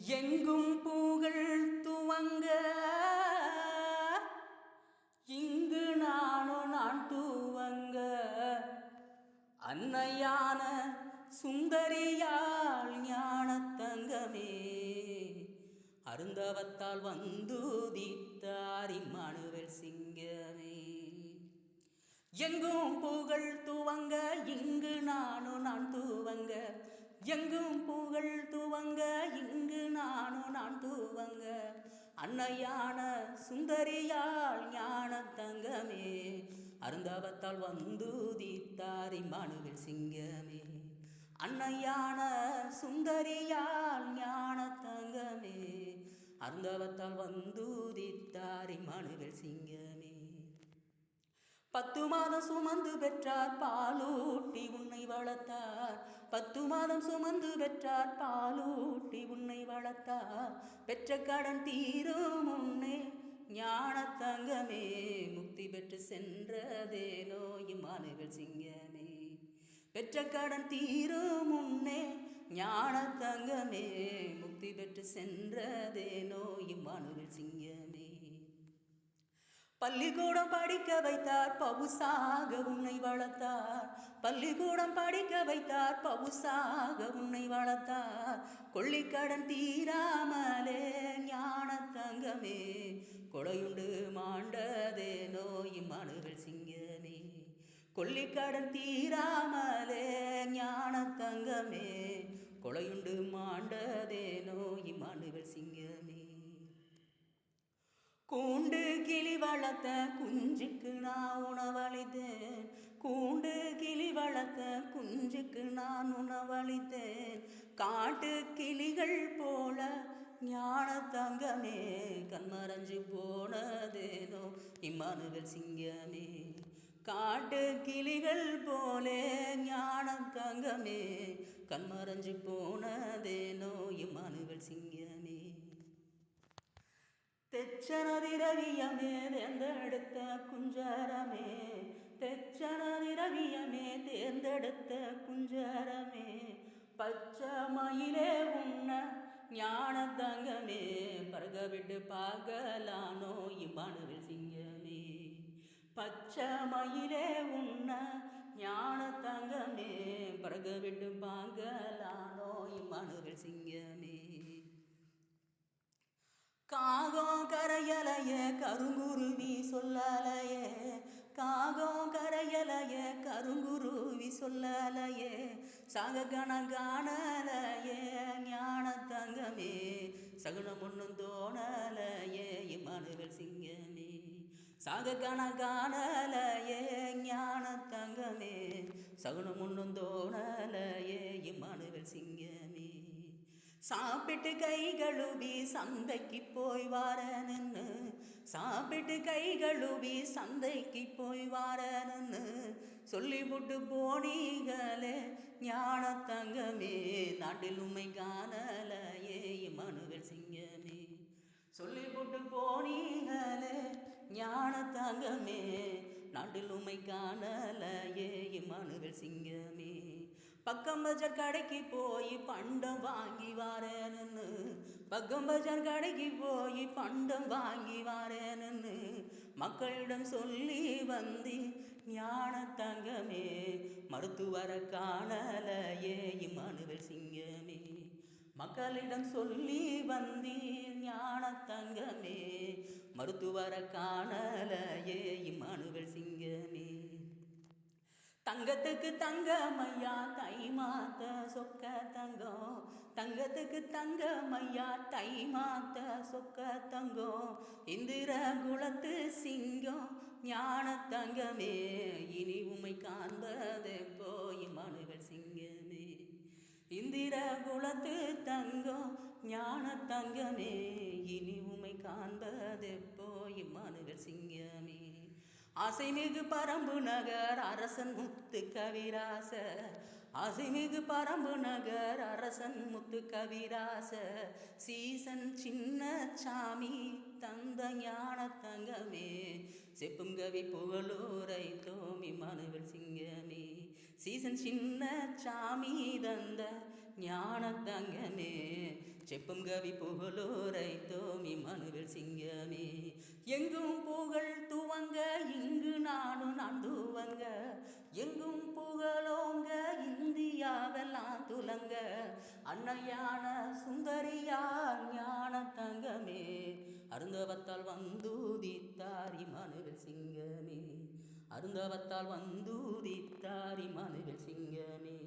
எங்கும் பூகள் துவங்க இங்கு நானும் நான் துவங்க. அன்னையான சுந்தரியால் ஞான தங்கமே அருந்தவத்தால் வந்துதித்தாரி மனுவல் சிங்கமே. எங்கும் புகழ் துவங்க இங்கு நானும் நான் துவங்க எங்கும் புகழ் துவங்க நான் துவங்க அன்னையான சுந்தரியால் ஞான தங்கமே. அருந்தவத்தால் வந்துதித்தாரி மனுவில் சிங்கமே. அன்னையான சுந்தரியால் ஞான தங்கமே. அருந்தவத்தால் வந்துதித்தாரி மனுவில் சிங்கமே. பத்து மாதம் சுமந்து பெற்றார் பாலூட்டி உன்னை வளர்த்தார். பத்து மாதம் சுமந்து பெற்றார் பாலூட்டி உன்னை வளர்த்தார். பெற்ற கடன் தீரும் முன்னே ஞான தங்கமே முக்தி பெற்று சென்றதேனோ இம்மானுகள் சிங்கமே. பெற்ற கடன் தீரும் முன்னே ஞான தங்கமே முக்தி பெற்று சென்றதேனோ இம்மானுகள் சிங்கமே. பள்ளிக்கூடம் படிக்க வைத்தார் பவுசாக உன்னை வளர்த்தார். பள்ளிக்கூடம் படிக்க வைத்தார் பவுசாக உன்னை வளர்த்தார். கொள்ளிக்கடன் தீராமலே ஞான தங்கமே. கொடையுண்டு மாண்டதே நோய் மனுகள் சிங்கமே. கொல்லிக்கடன் தீராமலே ஞான தங்கமே. கொலையுண்டு மாண்ட கிளி வளர்த்த குஞ்சுக்கு நான் உணவளித்தேன். கூண்டு கிளி வளர்த்த குஞ்சுக்கு நான் உணவளித்தேன். காட்டு கிளிகள் போல ஞான தங்கமே கண்மறைஞ்சு போனதேதோ இம்மானுவல் சிங்கமே. காட்டு கிளிகள் போலே ஞான தங்கமே கண்மறைஞ்சு போனதேனோ இம்மானுவல் சிங்கமே. தெச்சனதிரவியமே தேர்ந்தெடுத்த குஞ்சரமே தெச்சனதிரவியமே தேர்ந்தெடுத்த குஞ்சரமே பச்சை மயிலே உன்ன ஞான தங்கமே பருக விட்டு பார்க்கலானோ இம்மானுவில் சிங்கமே பச்சை மயிலே உன்ன ஞான தங்கமே பருக விட்டு பார்க்கலானோ இம்மானுவில் சிங்கமே காகம் கரையலைய கருங்குருவி சொல்லலையே. காகம் கரையலைய கருங்குருவி சொல்லலையே. சாக கணக்கானலையே ஞான தங்கமே சகுனம் ஒன்றும் தோணலையே இமானுவல் சிங்கமே. சாக கணக்கானலையே ஞான தங்கமே சகுனம் ஒன்றும் தோணலையே இமானுவல் சிங்கமே. சாப்பிட்டு கைகளுவி சந்தைக்கு போய் வாரன்னு சாப்பிட்டு கைகளுவி சந்தைக்கு போய் வாரன்னு சொல்லிவிட்டு போனீங்களே ஞான தங்கமே. நாட்டில் உண்மை காணலையே மனுவல் சிங்கமே. சொல்லிவிட்டு போனீங்களே ஞான தங்கமே. நாட்டில் உண்மை காணலையே மனுவல் சிங்கமே. பக்கம் பஜார் கடைக்கு போய் பண்டம் வாங்கி வாரேன்னு. பக்கம் பஜார் கடைக்கு போய் பண்டம் வாங்கி வாரேன்னு மக்களிடம் சொல்லி வந்து ஞான தங்கமே மருத்துவர காணலையே இம்மானுவல் சிங்கமே. மக்களிடம் சொல்லி வந்தி ஞான தங்கமே மருத்துவர காணலையே இம்மானுவல் சிங்கமே. தங்கத்துக்கு தங்கமையா தை மாத்த சொக்க தங்கம். தங்கத்துக்கு தங்கமையா தை மாத்த சொக்க தங்கம். இந்திர குலத்து சிங்கம் ஞான தங்கமே. இனி உமை காண்பது போய் மனுகள் சிங்கமே. இந்திர குலத்து தங்கம் ஞான தங்கமே. இனி உமை காண்பது போய் மனுகள் சிங்கமே. அசைமிகு பரம்பு நகர் அரசன் முத்து கவிராச அசைமிகு பரம்பு நகர் அரசன் முத்து கவிராச சீசன் சின்ன சாமி தந்த ஞான தங்கமே. செப்பும் கவி புகழூரை தோமி மனுவில் சிங்கமே. சீசன் சின்ன சாமி தந்த ஞான தங்கமே. செப்பும் கவி புகழோரை தோமி மனுவில் சிங்கமே. எங்கும் புகழ் துவங்க இங்கு நானும் நான் துவங்க. எங்கும் புகழோங்க இந்தியாவெல்லாம் துலங்க. அன்னையான சுந்தரியா ஞான தங்கமே. அருந்தவத்தால் வந்தூதித்தாரி மனுவில் சிங்கமே. அருந்தவத்தால் வந்தூதித்தாரி மனுவில் சிங்கமே.